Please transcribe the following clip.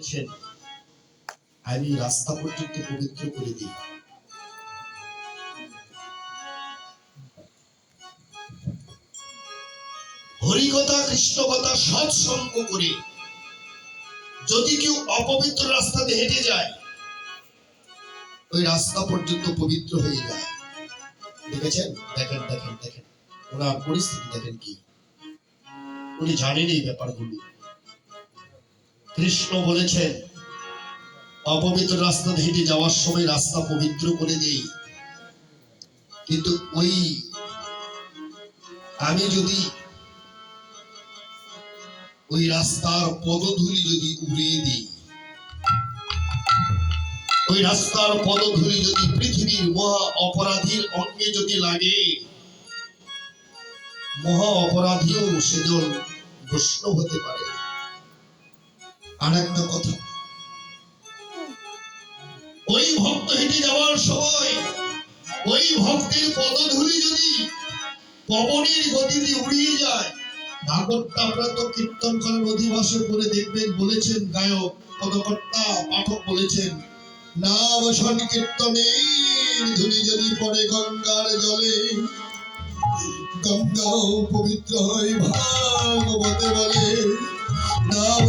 বলছেন, আমি রাস্তা পর্যন্ত পবিত্র করে দিই। হরিকথা কৃষ্ণকথা সৎসঙ্গ করে যদি কেউ অপবিত্র রাস্তাতে হেঁটে যায় ওই রাস্তা পর্যন্ত পবিত্র হয়ে যায়। দেখেছেন? দেখেন দেখেন দেখেন। ওনার পরিস্থিতি দেখেন কি? উনি জানেন এই ব্যাপারগুলো। কৃষ্ণ বলেছেন, অপবিত্র রাস্তা হেঁটে যাওয়ার সময় রাস্তা পবিত্র করে দেই। কিন্তু ওই আমি যদি ওই রাস্তার পদধূলি যদি উড়িয়ে দিই, ওই রাস্তার পদধূলি যদি পৃথিবীর মহা অপরাধীর অঙ্গে যদি লাগে, মহা অপরাধীও সেজন বৈষ্ণব হতে পারে। আর একটা কথা। ওই ভক্ত হেঁটে যাওয়ার সময়, ওই ভক্তের পদধূলি যদি পবনের গতিতে উড়িয়ে যায় ভাগবতটা তো কীর্তন করার অধিবাসে করে দেখবেন বলেছেন গায়ক, পদকর্তা, পাঠক বলেছেন নাম সংকীর্তনের ধুলি যদি পড়ে গঙ্গার জলে, গঙ্গাও পবিত্র হয় ভাগবতে বলে। নাম